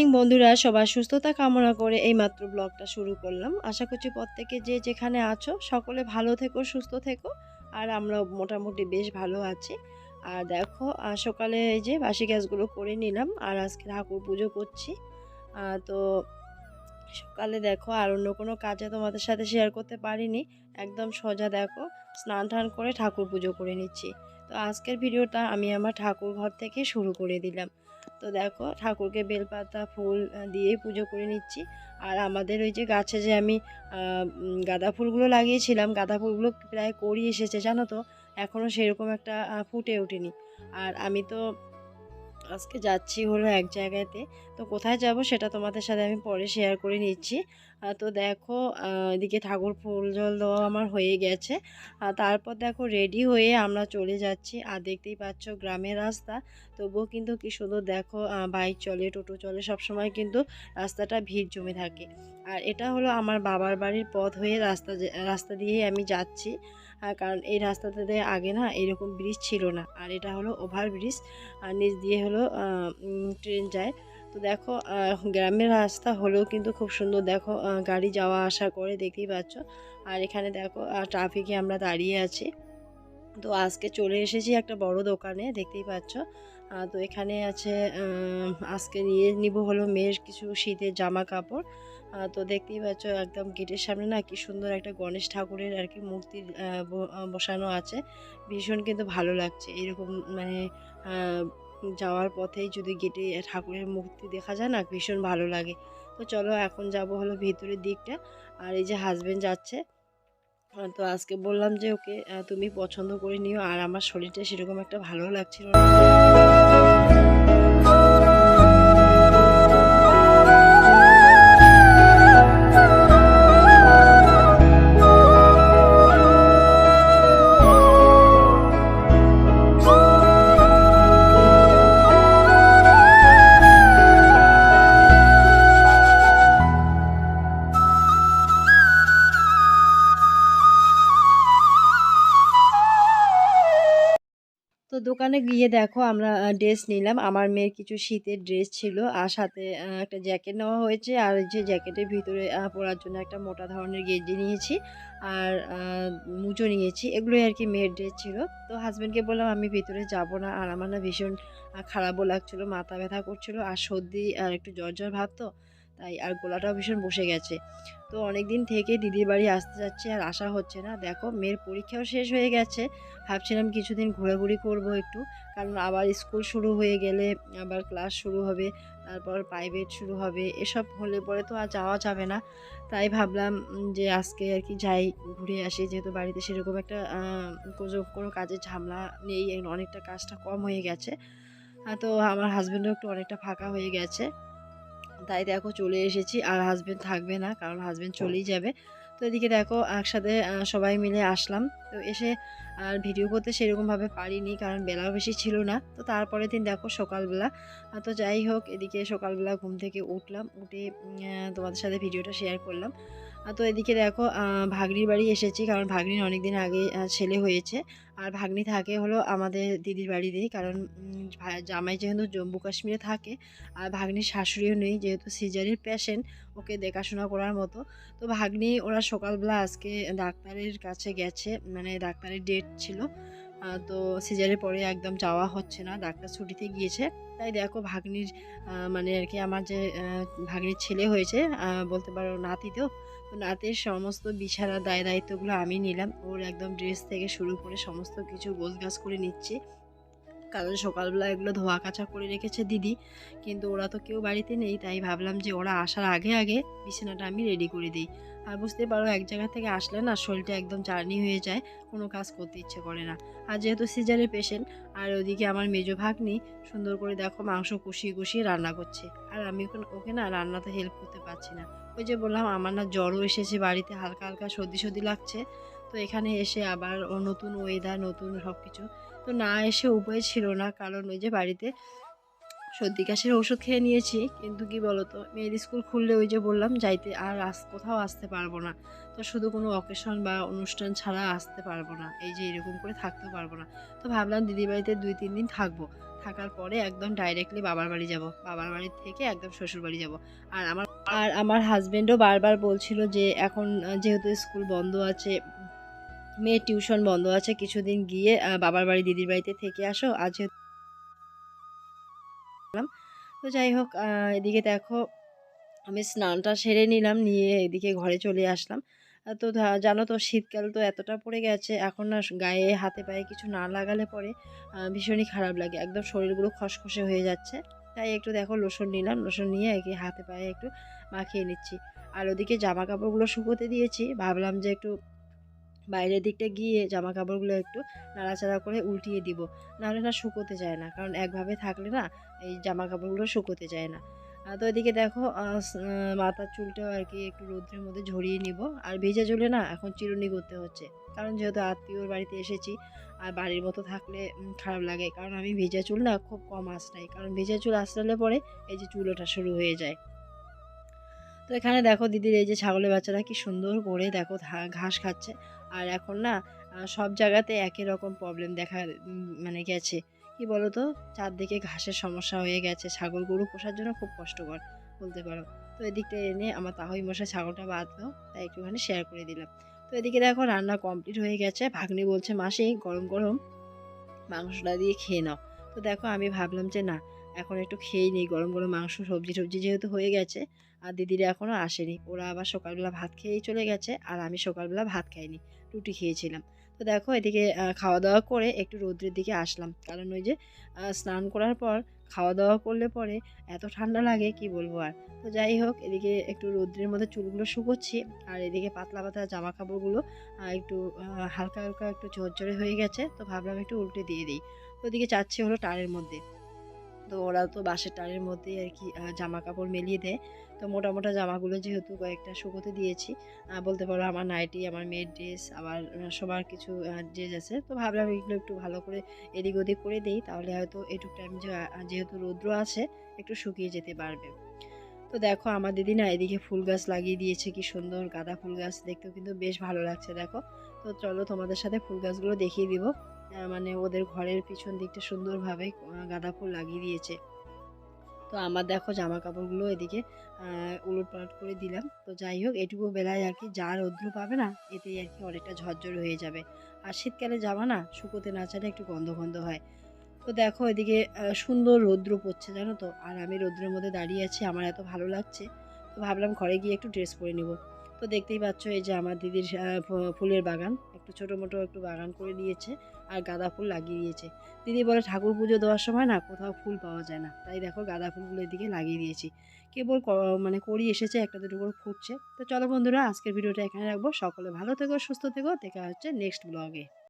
Morning বন্ধুরা। সবার সুস্থতা কামনা করে এই মাত্র ব্লগটা শুরু করলাম। আশা করছি প্রত্যেকে যে যেখানে আছো, সকলে ভালো থেকো, সুস্থ থেকো, আর আমরা মোটামুটি বেশ ভালো আছি। আর দেখো সকালে এই যে বাসি গ্যাসগুলো করে নিলাম, আর আজকে ঠাকুর পুজো করছি। তো সকালে দেখো, আর অন্য কোনো কাজে তোমাদের সাথে শেয়ার করতে পারিনি। একদম সোজা দেখো, স্নান টান করে ঠাকুর পুজো করে নিচ্ছি। তো আজকের ভিডিওটা আমি আমার ঠাকুর ঘর থেকে শুরু করে দিলাম। তো দেখো ঠাকুরকে বেলপাতা, ফুল দিয়েই দিয়ে পুজো করে নিচ্ছি। আর আমাদের ওই যে গাছে যে আমি গাঁদা ফুলগুলো লাগিয়েছিলাম, গাঁদা ফুলগুলো প্রায় করি এসেছে, জানো তো? এখনও সেরকম একটা ফুটে ওঠেনি। আর আমি তো আজকে যাচ্ছি হলো এক জায়গাতে। তো কোথায় যাব সেটা তোমাদের সাথে আমি পরে শেয়ার করে নিচ্ছি। তো দেখো এদিকে ঠাকুর ফুল জল দেওয়া আমার হয়ে গেছে। আর তারপর দেখো রেডি হয়ে আমরা চলে যাচ্ছি। আর দেখতেই পাচ্ছ গ্রামের রাস্তা। তবুও কিন্তু কি সুন্দর দেখো বাইক চলে, টোটো চলে সব সময় কিন্তু রাস্তাটা ভিড় জমে থাকে। আর এটা হলো আমার বাবার বাড়ির পথ হয়ে রাস্তা রাস্তা দিয়েই আমি যাচ্ছি। কারণ এই রাস্তাটাতে আগে না এরকম ব্রিজ ছিল না। আর এটা হলো ওভার ব্রিজ আর নিচ দিয়ে হলো ট্রেন যায়। তো দেখো গ্রামের রাস্তা হলেও কিন্তু খুব সুন্দর। দেখো গাড়ি যাওয়া আসা করে দেখতেই পাচ্ছ। আর এখানে দেখো ট্রাফিকে আমরা দাঁড়িয়ে আছি। তো আজকে চলে এসেছি একটা বড় দোকানে, দেখতেই পাচ্ছ। তো এখানে আছে আজকে নিয়ে নিব হলো মেয়ের কিছু শীতের জামা কাপড়। তো দেখতেই পাচ্ছ একদম গেটের সামনে না কি সুন্দর একটা গণেশ ঠাকুরের আর কি মূর্তি বসানো আছে। ভীষণ কিন্তু ভালো লাগছে। এরকম মানে যাওয়ার পথেই যদি গেটে ঠাকুরের মূর্তি দেখা যায় না, ভীষণ ভালো লাগে। তো চলো এখন যাব হলো ভিতরের দিকটা। আর এই যে হাজবেন্ড যাচ্ছে তো আজকে বললাম যে ওকে তুমি পছন্দ করে নিও। আর আমার শরীরটা সেরকম একটা ভালো লাগছিল না। দোকানে গিয়ে দেখো আমরা ড্রেস নিলাম। আমার মেয়ের কিছু শীতের ড্রেস ছিল আর সাথে একটা জ্যাকেট নেওয়া হয়েছে। আর যে জ্যাকেটের ভিতরে পরার জন্য একটা মোটা ধরনের গেঞ্জি নিয়েছি আর মুজো নিয়েছি। এগুলোই আর কি মেয়ের ড্রেস ছিল। তো হাজব্যান্ডকে বললাম, আমি ভিতরে যাব না। আর আমার না ভীষণ খারাপও লাগছিল, মাথা ব্যথা করছিল। আর সর্দি আর একটু জ্বর জ্বর ভাব তো। তাই আর গলাটাও ভীষণ বসে গেছে। তো অনেক দিন থেকে দিদির বাড়ি আসতে যাচ্ছে আর আসা হচ্ছে না। দেখো, মেয়ের পরীক্ষাও শেষ হয়ে গেছে। ভাবছিলাম কিছুদিন ঘোরাঘুরি করব একটু, কারণ আবার স্কুল শুরু হয়ে গেলে আবার ক্লাস শুরু হবে, তারপর প্রাইভেট শুরু হবে, এসব হলে পরে তো আর যাওয়া যাবে না। তাই ভাবলাম যে আজকে আর কি যাই, ঘুরে আসি। যেহেতু বাড়িতে সেরকম একটা কোনো- কাজের ঝামেলা নেই, অনেকটা কাজটা কম হয়ে গেছে। তো আমার হাজব্যান্ডও একটু অনেকটা ফাঁকা হয়ে গেছে। তাই দেখো চলে এসেছি আর হাজব্যান্ড থাকবে না কারণ হাজব্যান্ড চলেই যাবে। তো এদিকে দেখো একসাথে সবাই মিলে আসলাম। তো এসে আর ভিডিও করতে সেরকমভাবে পারিনি কারণ বেলাও বেশি ছিল না। তো তারপরে দিন দেখো সকালবেলা তো যাই হোক এদিকে সকালবেলা ঘুম থেকে উঠলাম উঠে তোমাদের সাথে ভিডিওটা শেয়ার করলাম। তো এদিকে দেখো ভাগ্নির বাড়ি এসেছি, কারণ ভাগ্নির অনেক দিন আগে ছেলে হয়েছে। আর ভাগ্নি থাকে হলো আমাদের দিদির বাড়িতেই, কারণ জামাই যেহেতু জম্মু কাশ্মীরে থাকে, আর ভাগ্নির শাশুড়িও নেই, যেহেতু সিজারির পেশেন্ট ওকে দেখাশোনা করার মতো। তো ভাগ্নি ওরা সকালবেলা আজকে ডাক্তারের কাছে গেছে মানে ডাক্তারের ডেট ছিল। তো সিজারের পরে একদম যাওয়া হচ্ছে না, ডাক্তার ছুটিতে গিয়েছে। তাই দেখো ভাগ্নির মানে আর কি আমার যে ভাগ্নির ছেলে হয়েছে বলতে পারো নাতি তো নাতির সমস্ত বিছানা, দায় দায়িত্বগুলো আমি নিলাম। ওর একদম ড্রেস থেকে শুরু করে সমস্ত কিছু গোছগাছ করে নিচ্ছি। কারণ সকালবেলা এগুলো ধোয়া কাচা করে রেখেছে দিদি। কিন্তু ওরা তো কেউ বাড়িতে নেই, তাই ভাবলাম যে ওরা আসার আগে আগে বিছানাটা আমি রেডি করে দিই। আর বুঝতে পারো, এক জায়গা থেকে আসলে না শরীরটা একদম চার্নি হয়ে যায়, কোনো কাজ করতে ইচ্ছে করে না। আর যেহেতু সিজারের পেশেন্ট আর ওদিকে আমার মেজো ভাগ্নি সুন্দর করে দেখো মাংস কষিয়ে কষিয়ে রান্না করছে। আর আমি ওকে ওকে না রান্নাতে হেল্প করতে পারছি না। ওই যে বললাম, আমার না জ্বরও এসেছে, বাড়িতে হালকা হালকা সর্দি সর্দি লাগছে। তো এখানে এসে আবার নতুন ওয়েদার নতুন সব কিছু তো না এসে উপায় ছিল না, কারণ ওই যে বাড়িতে সর্দি কাশির ওষুধ খেয়ে নিয়েছি। কিন্তু কি বলতো, মেয়ের স্কুল খুললে ওই যে বললাম, যাইতে আর আস, কোথাও আসতে পারব না। তো শুধু কোনো অকেশন বা অনুষ্ঠান ছাড়া আসতে পারব না। এই যে এরকম করে থাকতে পারব না। তো ভাবলাম দিদি বাড়িতে দুই, তিন দিন থাকব। থাকার পরে একদম ডাইরেক্টলি বাবার বাড়ি যাব। বাবার বাড়ি থেকে একদম শ্বশুর বাড়ি যাব। আর আমার আর আমার হাজব্যান্ডও বারবার বলছিল যে এখন যেহেতু স্কুল বন্ধ আছে মেয়ের টিউশন বন্ধ আছে, কিছুদিন গিয়ে বাবার বাড়ি, দিদির বাড়িতে থেকে আসো, আজ তো যাই হোক এদিকে দেখো, আমি স্নানটা সেরে নিলাম, নিয়ে এদিকে ঘরে চলে আসলাম। তো জানো তো, শীতকাল তো এতটা পড়ে গেছে, এখন না গায়ে, হাতে পায়ে কিছু না লাগালে পরে ভীষণই খারাপ লাগে, একদম শরীরগুলো খসখসে হয়ে যাচ্ছে। তাই একটু দেখো লোসন নিলাম, লোশন নিয়ে একে হাতে পায়ে একটু মাখিয়ে নিচ্ছি। আর ওদিকে জামা কাপড়গুলো শুকোতে দিয়েছি, ভাবলাম যে একটু বাইরের দিকটা গিয়ে জামা কাপড়গুলো একটু নাড়াচাড়া করে উল্টিয়ে দিব। নাহলে না শুকোতে যায় না, কারণ একভাবে থাকলে না এই জামা কাপড়গুলো শুকোতে যায় না। তো এদিকে দেখো মাথার চুলটাও আর কি একটু রৌদ্রের মধ্যে ঝরিয়ে নিব। আর ভেজা চুলে না এখন চিরুনি করতে হচ্ছে, কারণ যেহেতু আত্মীয়র বাড়িতে এসেছি, আর বাড়ির মতো থাকলে খারাপ লাগে, কারণ আমি ভেজা চুল না খুব কম আঁচড়াই কারণ ভেজা চুল আঁচড়ালে পরে এই যে চুল ওঠা শুরু হয়ে যায়। তো এখানে দেখো দিদির এই যে ছাগলের বাচ্চারা কি সুন্দর করে দেখো ঘাস খাচ্ছে। আর এখন না সব জায়গাতে একই রকম প্রবলেম দেখা মানে গেছে। কি বলতো? চারদিকে ঘাসের সমস্যা হয়ে গেছে। ছাগল গরু পোষার জন্য খুব কষ্টকর বলতে পারো। তো এদিকটা এনে আমার তাহই মশা ছাগলটা বাঁধলো, তাই একটুখানি শেয়ার করে দিলাম। তো এদিকে দেখো রান্না কমপ্লিট হয়ে গেছে। ভাগ্নি বলছে, মাসি, গরম গরম, মাংসটা দিয়ে খেয়ে নাও। তো দেখো আমি ভাবলাম যে, না এখন একটু খেয়েই নিই, গরম গরম মাংস, সবজি টবজি যেহেতু হয়ে গেছে, আর দিদিরা এখনও আসেনি। ওরা আবার সকালবেলা ভাত খেয়েই চলে গেছে, আর আমি সকালবেলা ভাত খাইনি, রুটি খেয়েছিলাম। তো দেখো এদিকে খাওয়া দাওয়া করে একটু রৌদ্রের দিকে আসলাম। কারণ ওই যে স্নান করার পর খাওয়া দাওয়া করলে পরে এত ঠান্ডা লাগে, কি বলব আর। তো যাই হোক, এদিকে একটু রৌদ্রের মধ্যে চুলগুলো শুকোচ্ছি, আর এদিকে পাতলা পাতলা জামা কাপড়গুলো একটু হালকা হালকা একটু ঝরঝরে হয়ে গেছে, তো ভাবলাম একটু উল্টে দিয়ে দিই। ওদিকে চাচ্ছি হলো টারের মধ্যে। তো ওরা তো বাসের টানের মধ্যেই আর কি জামা কাপড় মেলিয়ে দেয়। তো মোটা মোটা জামাগুলো যেহেতু কয়েকটা শুকোতে দিয়েছি বলতে পারো আমার নাইটি, আমার মেয়ের ড্রেস, আবার সবার কিছু ড্রেস আছে। তো ভাবলাম এগুলো একটু ভালো করে এদিক ওদিক করে দিই, তাহলে হয়তো এটুক টাইম যেহেতু রৌদ্র আছে, একটু শুকিয়ে যেতে পারবে। তো দেখো, আমার দিদি না এদিকে ফুল গাছ লাগিয়ে দিয়েছে, কি সুন্দর গাঁদা ফুল গাছ, দেখতেও কিন্তু বেশ ভালো লাগছে, দেখো। তো চলো তোমাদের সাথে ফুল গাছগুলো দেখিয়ে দিব। মানে ওদের ঘরের পিছন দিকটা সুন্দরভাবে গাঁদা ফুল লাগিয়ে দিয়েছে। তো আমার দেখো জামা কাপড়গুলো এদিকে উলট পালট করে দিলাম। তো যাই হোক, এটুকু বেলায় আর কি যা রৌদ্র পাবে না, এতেই আর কি অনেকটা ঝরঝর হয়ে যাবে। আর শীতকালে জামা না, শুকোতে না চাইলে একটু গন্ধ গন্ধ হয়। তো দেখো এদিকে সুন্দর রৌদ্র পড়ছে, জানো তো? আর আমি রৌদ্রের মধ্যে দাঁড়িয়ে আছি, আমার এত ভালো লাগছে। তো ভাবলাম ঘরে গিয়ে একটু ড্রেস পরে নিব। তো দেখতেই পাচ্ছ এই যে আমার দিদির ফুলের বাগান। একটু ছোটো মোটো একটু বাগান করে দিয়েছে আর গাঁদা ফুল লাগিয়ে দিয়েছে। দিদি বলে ঠাকুর পুজো দেওয়ার সময় না কোথাও ফুল পাওয়া যায় না। তাই দেখো গাঁদা ফুলগুলো এদিকে লাগিয়ে দিয়েছি। কেবল মানে করি এসেছে একটা দুটো করে ফুটছে। তো চলো বন্ধুরা, আজকের ভিডিওটা এখানে রাখব। সকলে ভালো থেকো, সুস্থ থেকো। দেখা হচ্ছে নেক্সট ব্লগে